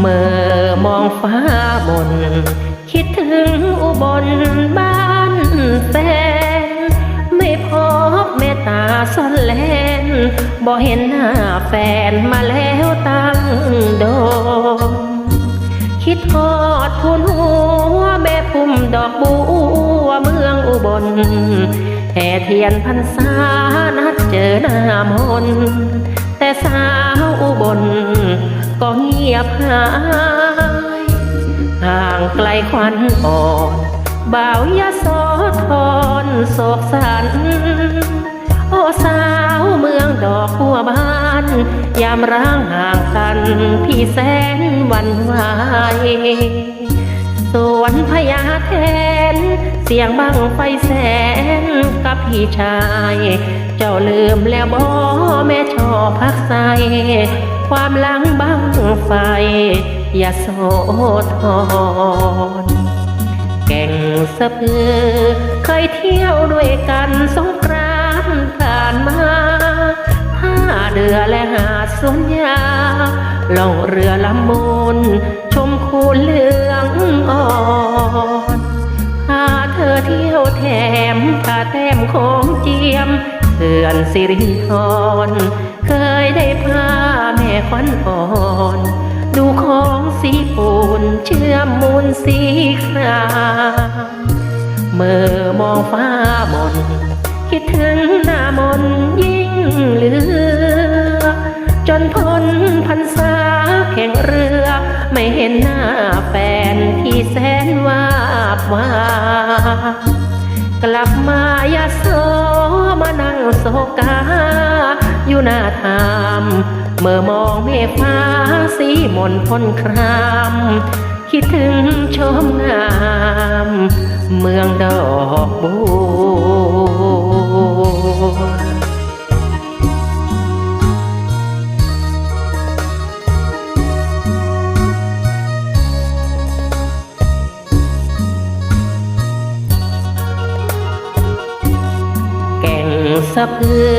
เมื่อมองฟ้าบนคิดถึงอุบลบ้านแฟน ไม่พบเมตตาซ่อนเลนบ่เห็นหน้าแฟนมาแล้วตั้งโดนคิดทอดทุนหัวแม่พุ่มดอกบัวเมืองอุบลแห่เทียนพรรษานัดเจอหน้ามน หาย ห่างไกลควันอ่อนบ่าวยาโสธรโศกสัน โอ้สาวเมืองดอกบัวบาน ยามร้างห่างกันพี่แสนหวันไหวสวนพญาแทน เสียงบังไฟแสนกับพี่ชาย เจ้าลืมแล้วบ่แม่ชอพักใส ความหลังบังไฟ อย่าโสธรแก่งสะพือ เคยเที่ยวด้วยกันสงกรานต์ผ่านมาท่าเรือและหาสวนยาล่องเรือลำมูล ชมคูเหลืองอ่อนพาเธอเที่ยวแถมพาแต้มของเจียมเขื่อนสิรินธร ขวัญอ่อน ดูของสีปูนเชื่อมมูลสีครามเมื่อมองฟ้ามน คิดถึงหน้ามนยิ่งเหลือ จนพ้นพรรษาแข่งเรือ ไม่เห็นหน้าแฟนที่แสนวาบวากลับมายาโสมานั่งโศกา อยู่หน้าธรรมเมื่อมองเมฆฟ้าสีมนพ้นคราม คิดถึงชมงาม เมืองดอกบัว สะพือ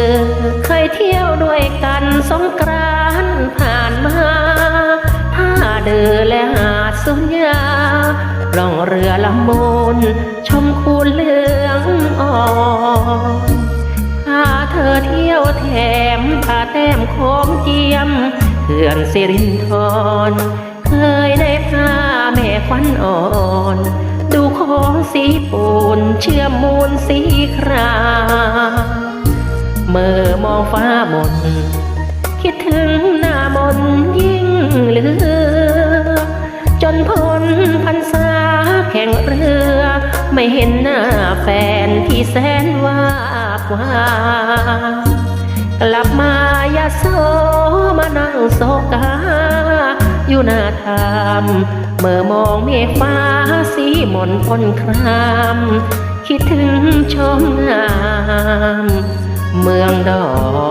เคยเที่ยวด้วยกันสงกรานผ่านมาท่าเดือและหาดสุญญาล่องเรือลำมูล ชมคูเหลืองอ่อนพาเธอเที่ยวแถมพาแต้มโค้งเจียมเขื่อนสิรินธรเคยได้พาแม่ควันอ่อนดูของสีปูนเชื่อมมูลสีคราม เมื่อมองฟ้ามน คิดถึงหน้ามนยิ่งเหลือ จนพ้นพรรษาแข่งเรือ ไม่เห็นหน้าแฟนที่แสนวาบวากลับมายาโสมานั่งโศกา อยู่หน้าธรรมเมื่อมองเมฆฟ้าสีมนพ้นคราม คิดถึงชมงาม เมืองดอก